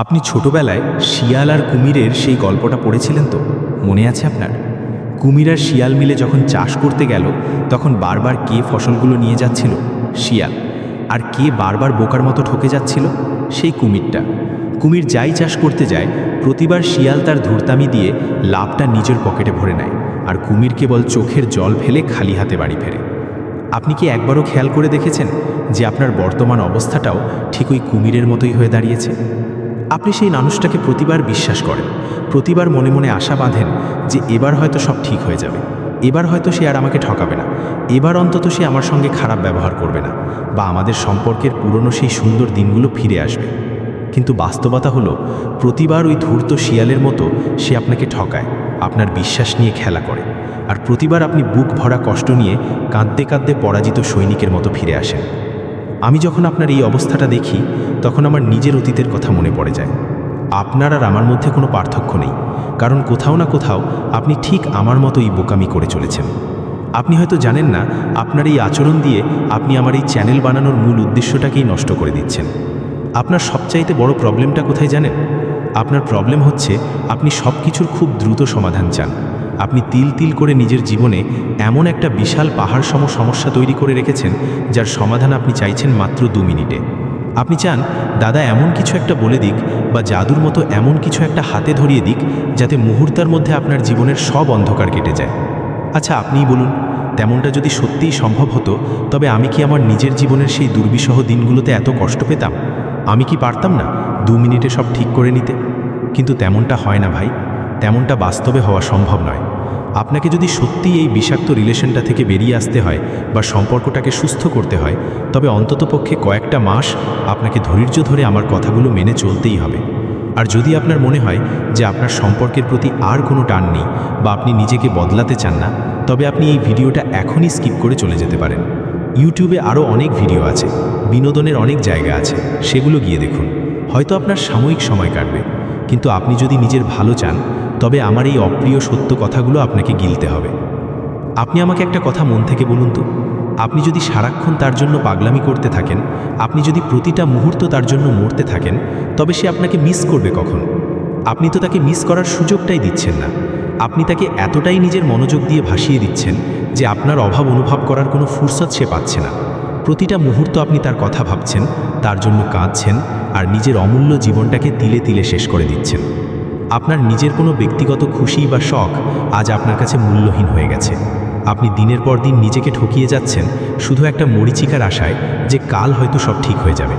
আপনি ছোটবেলায় শিয়াল আর কুমিরের সেই গল্পটা পড়েছিলেন তো? মনে আছে আপনার? কুমির আর শিয়াল মিলে যখন চাষ করতে গেল, তখন বারবার কে ফসলগুলো নিয়ে যাচ্ছিল? শিয়াল। আর কে বারবার বোকার মতো ঠকে যাচ্ছিল? সেই কুমিরটা। কুমির যাই চাষ করতে যায়, প্রতিবার শিয়াল তার ধূর্তামি দিয়ে লাভটা নিজের পকেটে ভরে নেয় আর কুমির কেবল চোখের জল ফেলে খালি হাতে বাড়ি ফেরে। আপনি কি একবারও খেয়াল করে দেখেছেন যে আপনার বর্তমান অবস্থাটাও ঠিক ওই কুমিরের মতোই হয়ে দাঁড়িয়েছে? আপনি সেই মানুষটাকে প্রতিবার বিশ্বাস করেন, প্রতিবার মনে মনে আশা বাঁধেন যে এবার হয়তো সব ঠিক হয়ে যাবে। এবার হয়তো সে আর আমাকে ঠকাবে না। এবার অন্তত সে আমার সঙ্গে খারাপ ব্যবহার করবে না বা আমাদের সম্পর্কের পুরনো সেই সুন্দর দিনগুলো ফিরে আসবে। কিন্তু বাস্তবতা হলো, প্রতিবার ওই ধূর্ত শিয়ালের মতো সে আপনাকে ঠকায়, আপনার বিশ্বাস নিয়ে খেলা করে আর প্রতিবার আপনি বুক ভরা কষ্ট নিয়ে কাঁদতে কাঁদতে পরাজিত সৈনিকের মতো ফিরে আসেন। আমি যখন আপনার এই অবস্থাটা দেখি তখন আমার নিজের অতীতের কথা মনে পড়ে যায়। আপনার আর আমার মধ্যে কোনো পার্থক্য নেই, কারণ কোথাও না কোথাও আপনি ঠিক আমার মতোই বোকামি করে চলেছেন। আপনি হয়তো জানেন না, আপনার এই আচরণ দিয়ে আপনি আমার এই চ্যানেল বানানোর মূল উদ্দেশ্যটাকেই নষ্ট করে দিচ্ছেন। আপনার সবচাইতে বড় প্রবলেমটা কোথায় জানেন? আপনার প্রবলেম হচ্ছে আপনি সব কিছুর খুব দ্রুত সমাধান চান। আপনি তিল তিল করে নিজের জীবনে এমন একটা বিশাল পাহাড় সম সমস্যা তৈরি করে রেখেছেন, যার সমাধান আপনি চাইছেন মাত্র দু মিনিটে। আপনি চান, দাদা এমন কিছু একটা বলে দিক বা জাদুর মতো এমন কিছু একটা হাতে ধরিয়ে দিক যাতে মুহূর্তের মধ্যে আপনার জীবনের সব অন্ধকার কেটে যায়। আচ্ছা আপনিই বলুন, তেমনটা যদি সত্যিই সম্ভব হতো, তবে আমি কি আমার নিজের জীবনের সেই দুর্বিষহ দিনগুলোতে এত কষ্ট পেতাম? আমি কি পারতাম না দু মিনিটে সব ঠিক করে নিতে? কিন্তু তেমনটা হয় না ভাই, তেমনটা বাস্তবে হওয়া সম্ভব নয়। আপনাকে যদি সত্যিই এই বিষাক্ত রিলেশনটা থেকে বেরিয়ে আসতে হয় বা সম্পর্কটাকে সুস্থ করতে হয়, তবে অন্ততপক্ষে কয়েকটা মাস আপনাকে ধৈর্য ধরে আমার কথাগুলো মেনে চলতেই হবে। আর যদি আপনার মনে হয় যে আপনার সম্পর্কের প্রতি আর কোনো টান নেই বা আপনি নিজেকে বদলাতে চান না, তবে আপনি এই ভিডিওটা এখনই স্কিপ করে চলে যেতে পারেন। ইউটিউবে আরও অনেক ভিডিও আছে, বিনোদনের অনেক জায়গা আছে, সেগুলো গিয়ে দেখুন। হয়তো আপনার সাময়িক সময় কাটবে, কিন্তু আপনি যদি নিজের ভালো চান তবে আমার এই অপ্রিয় সত্য কথাগুলো আপনাকে গিলতে হবে। আপনি আমাকে একটা কথা মন থেকে বলুন তো। আপনি যদি সারাক্ষণ তার জন্য পাগলামি করতে থাকেন, আপনি যদি প্রতিটা মুহূর্ত তার জন্য মরতে থাকেন, তবে সে আপনাকে মিস করবে কখন? আপনি তো তাকে মিস করার সুযোগটাই দিচ্ছেন না। আপনি তাকে এতটাই নিজের মনোযোগ দিয়ে ভাসিয়ে দিচ্ছেন যে আপনার অভাব অনুভব করার কোনো ফুরসত সে পাচ্ছে না। প্রতিটা মুহূর্ত আপনি তার কথা ভাবছেন, তার জন্য কাঁদছেন আর নিজের অমূল্য জীবনটাকে তিলে তিলে শেষ করে দিচ্ছেন। আপনার নিজের কোনো ব্যক্তিগত খুশি বা শখ আজ আপনার কাছে মূল্যহীন হয়ে গেছে। আপনি দিনের পর দিন নিজেকে ঠকিয়ে যাচ্ছেন শুধু একটা মরিচিকার আশায় যে কাল হয়তো সব ঠিক হয়ে যাবে।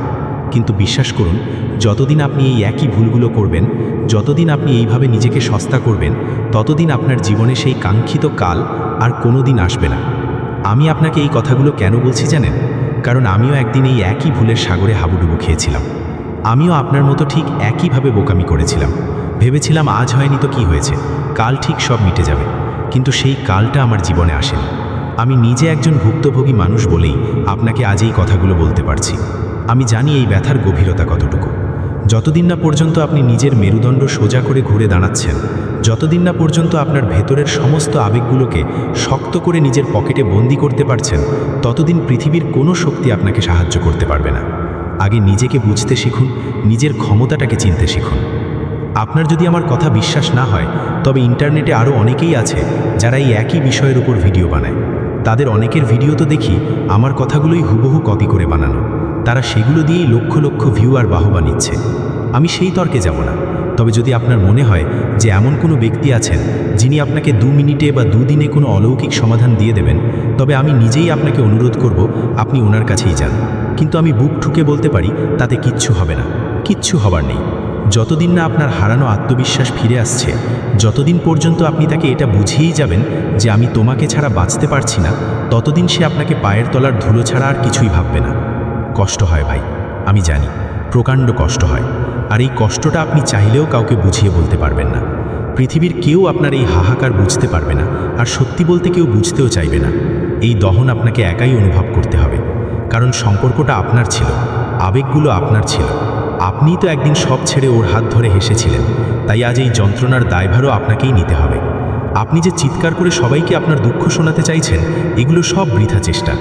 কিন্তু বিশ্বাস করুন, যতদিন আপনি এই একই ভুলগুলো করবেন, যতদিন আপনি এইভাবে নিজেকে সস্তা করবেন, ততদিন আপনার জীবনে সেই কাঙ্ক্ষিত কাল আর কোনো দিন আসবে না। আমি আপনাকে এই কথাগুলো কেন বলছি জানেন? কারণ আমিও একদিন এই একই ভুলের সাগরে হাবুডুবু খেয়েছিলাম। আমিও আপনার মতো ঠিক একইভাবে বোকামি করেছিলাম। ভেবেছিলাম আজ হয়নি তো কি হয়েছে। কাল ঠিক সব মিটে যাবে। কিন্তু সেই কালটা আমার জীবনে আসেনি। আমি নিজে একজন ভুক্তভোগী মানুষ বলেই আপনাকে আজ এই কথাগুলো বলতে পারছি। আমি জানি এই ব্যথার গভীরতা কতটুকু। যতদিন না পর্যন্ত আপনি নিজের মেরুদণ্ড সোজা করে ঘুরে দাঁড়াচ্ছেন, যতদিন না পর্যন্ত আপনার ভেতরের সমস্ত আবেগগুলোকে শক্ত করে নিজের পকেটে বন্দি করতে পারছেন, ততদিন পৃথিবীর কোনো শক্তি আপনাকে সাহায্য করতে পারবে না। আগে নিজেকে বুঝতে শিখুন, নিজের ক্ষমতাটাকে চিনতে শিখুন। আপনার যদি আমার কথা বিশ্বাস না হয়, তবে ইন্টারনেটে আরও অনেকেই আছে যারা এই একই বিষয়ের উপর ভিডিও বানায়। তাদের অনেকের ভিডিও তো দেখি আমার কথাগুলোই হুবহু কপি করে বানানো। তারা সেগুলো দিয়েই লক্ষ লক্ষ ভিউ আর বাহবা নিচ্ছে। আমি সেই তর্কে যাব না। তবে যদি আপনার মনে হয় যে এমন কোনো ব্যক্তি আছেন, যিনি আপনাকে দু মিনিটে বা দুদিনে কোনো অলৌকিক সমাধান দিয়ে দেবেন, তবে আমি নিজেই আপনাকে অনুরোধ করব, আপনি ওনার কাছেই যান। কিন্তু আমি বুক ঠুকে বলতে পারি, তাতে কিচ্ছু হবে না। কিচ্ছু হবার নেই। যতদিন না আপনার হারানো আত্মবিশ্বাস ফিরে আসছে, যতদিন পর্যন্ত আপনি তাকে এটা বুঝিয়েই যাবেন যে আমি তোমাকে ছাড়া বাঁচতে পারছি না, ততদিন সে আপনাকে পায়ের তলার ধুলো ছাড়া আর কিছুই ভাববে না। কষ্ট হয় ভাই, আমি জানি, প্রকাণ্ড কষ্ট হয়, আর এই কষ্টটা আপনি চাইলেও কাউকে বুঝিয়ে বলতে পারবেন না। পৃথিবীর কেউ আপনার এই হাহাকার বুঝতে পারবে না, আর সত্যি বলতে কেউ বুঝতেও চাইবে না। এই দহন আপনাকে একাই অনুভব করতে হবে, কারণ সম্পর্কটা আপনার ছিল, আবেগগুলো আপনার ছিল। আপনিই তো একদিন সব ছেড়ে ওর হাত ধরে হেসেছিলেন। তাই আজ এই যন্ত্রণার দায়ভারও আপনাকেই নিতে হবে। আপনি যে চিৎকার করে সবাইকে আপনার দুঃখ শোনাতে চাইছেন, এগুলো সব বৃথা চেষ্টা।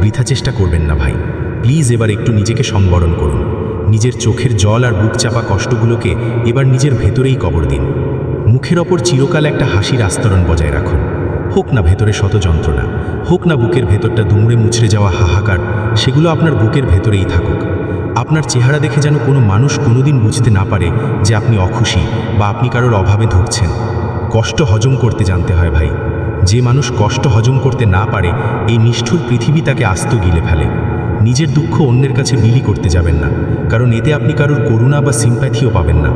বৃথা চেষ্টা করবেন না ভাই। প্লিজ এবার একটু নিজেকে সংবরণ করুন। নিজের চোখের জল আর বুক চাপা কষ্টগুলোকে এবার নিজের ভেতরেই কবর দিন। মুখের ওপর চিরকাল একটা হাসির আস্তরণ বজায় রাখুন। হোক না ভেতরে শত যন্ত্রণা, হোক না বুকের ভেতরটা দুমড়ে মুচড়ে যাওয়া হাহাকার, সেগুলো আপনার বুকের ভেতরেই থাকুক। আপনার চেহারা দেখে যেন কোনো মানুষ কোনোদিন বুঝতে না পারে যে আপনি অখুশি বা আপনি কারোর অভাবে ধুকছেন কষ্ট হজম করতে জানতে হয় ভাই। যে মানুষ কষ্ট হজম করতে না পারে, এই নিষ্ঠুর পৃথিবী তাকে আস্ত গিলে ফেলে। নিজের দুঃখ অন্যের কাছে বিলি করতে যাবেন না, কারণ এতে আপনি কারোর করুণা বা সিম্প্যাথিও পাবেন না।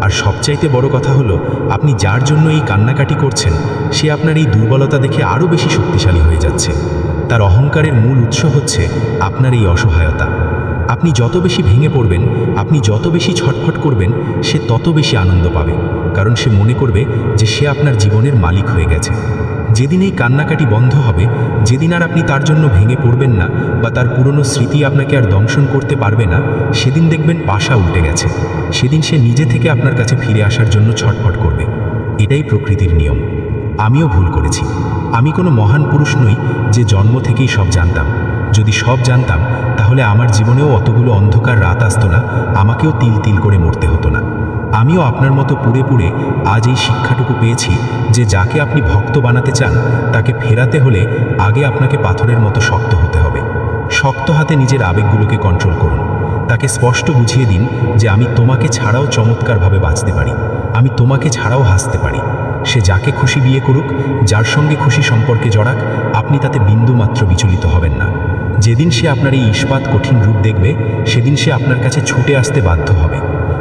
আর সবচাইতে বড় কথা হলো, আপনি যার জন্য এই কান্নাকাটি করছেন, সে আপনার এই দুর্বলতা দেখে আরও বেশি শক্তিশালী হয়ে যাচ্ছে। তার অহংকারের মূল উৎস হচ্ছে আপনার এই অসহায়তা। আপনি যত বেশি ভেঙে পড়বেন, আপনি যত বেশি ছটফট করবেন, সে তত বেশি আনন্দ পাবে। কারণ সে মনে করবে যে সে আপনার জীবনের মালিক হয়ে গেছে। যেদিন এই কান্নাকাটি বন্ধ হবে, যেদিন আর আপনি তার জন্য ভেঙে পড়বেন না বা তার পুরনো স্মৃতি আপনাকে আর দংশন করতে পারবে না, সেদিন দেখবেন পাশা উল্টে গেছে। সেদিন সে নিজে থেকে আপনার কাছে ফিরে আসার জন্য ছটফট করবে। এটাই প্রকৃতির নিয়ম। আমিও ভুল করেছি। আমি কোনো মহান পুরুষ নই যে জন্ম থেকেই সব জানতাম। যদি সব জানতাম তাহলে আমার জীবনেও অতগুলো অন্ধকার রাত আসতো না, আমাকেও তিল তিল করে মরতে হতো না। আমিও আপনার মতো পুড়ে পুড়ে আজ এই শিক্ষাটুকু পেয়েছি যে যাকে আপনি ভক্ত বানাতে চান, তাকে ফেরাতে হলে আগে আপনাকে পাথরের মতো শক্ত হতে হবে। শক্ত হাতে নিজের আবেগগুলোকে কন্ট্রোল করুন। তাকে স্পষ্ট বুঝিয়ে দিন যে আমি তোমাকে ছাড়াও চমৎকারভাবে বাঁচতে পারি। আমি তোমাকে ছাড়াও হাসতে পারি। সে যাকে খুশি বিয়ে করুক, যার সঙ্গে খুশি সম্পর্কে জড়াক, আপনি তাতে বিন্দু মাত্র বিচলিত হবেন না। যেদিন সে আপনার এই ইস্পাত কঠিন রূপ দেখবে, সেদিন সে আপনার কাছে ছুটে আসতে বাধ্য হবে।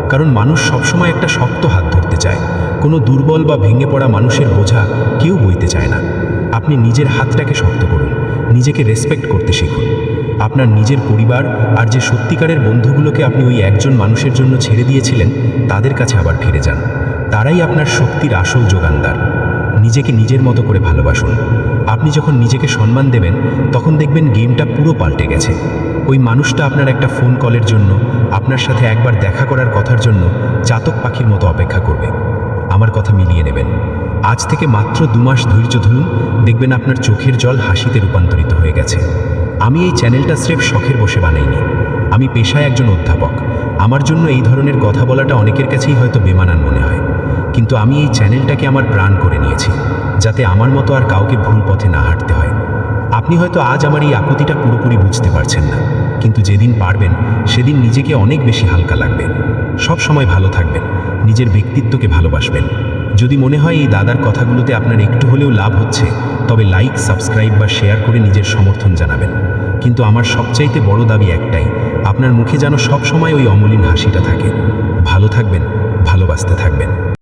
কারণ মানুষ সবসময় একটা শক্ত হাত ধরতে চায়। কোনো দুর্বল বা ভেঙে পড়া মানুষের বোঝা কেউ বইতে চায় না। আপনি নিজের হাতটাকে শক্ত করুন, নিজেকে রেসপেক্ট করতে শিখুন। আপনার নিজের পরিবার আর যে সত্যিকারের বন্ধুগুলোকে আপনি ওই একজন মানুষের জন্য ছেড়ে দিয়েছিলেন, তাদের কাছে আবার ফিরে যান। তারাই আপনার শক্তির আসল যোগানদার। নিজেকে নিজের মতো করে ভালোবাসুন। আপনি যখন নিজেকে সম্মান দেবেন, তখন দেখবেন গেমটা পুরো পাল্টে গেছে। ওই মানুষটা আপনার একটা ফোন কলের জন্য, আপনার সাথে একবার দেখা করার কথার জন্য চাতক পাখির মতো অপেক্ষা করবে। আমার কথা মিলিয়ে নেবেন। আজ থেকে মাত্র দু মাস ধৈর্য ধরুন, দেখবেন আপনার চোখের জল হাসিতে রূপান্তরিত হয়ে গেছে। আমি এই চ্যানেলটা স্রেফ শখের বসে বানাইনি। আমি পেশায় একজন অধ্যাপক। আমার জন্য এই ধরনের কথা বলাটা অনেকের কাছেই হয়তো বেমানান মনে হয়। কিন্তু আমি এই চ্যানেলটাকে আমার প্রাণ করে নিয়েছি, যাতে আমার মতো আর কাউকে ভুল পথে না হাঁটতে হয়। আপনি হয়তো আজ আমার এই আকুতিটা পুরোপুরি বুঝতে পারছেন না, কিন্তু যেদিন পারবেন, সেদিন নিজেকে অনেক বেশি হালকা লাগবে। সব সময় ভালো থাকবেন, নিজের ব্যক্তিত্বকে ভালোবাসবেন। যদি মনে হয় এই দাদার কথাগুলোতে আপনার একটু হলেও লাভ হচ্ছে, তবে লাইক, সাবস্ক্রাইব বা শেয়ার করে নিজের সমর্থন জানাবেন। কিন্তু আমার সবচাইতে বড় দাবি একটাই, আপনার মুখে যেন সব সময় ওই অমলিন হাসিটা থাকে। ভালো থাকবেন, ভালোবাসতে থাকবেন।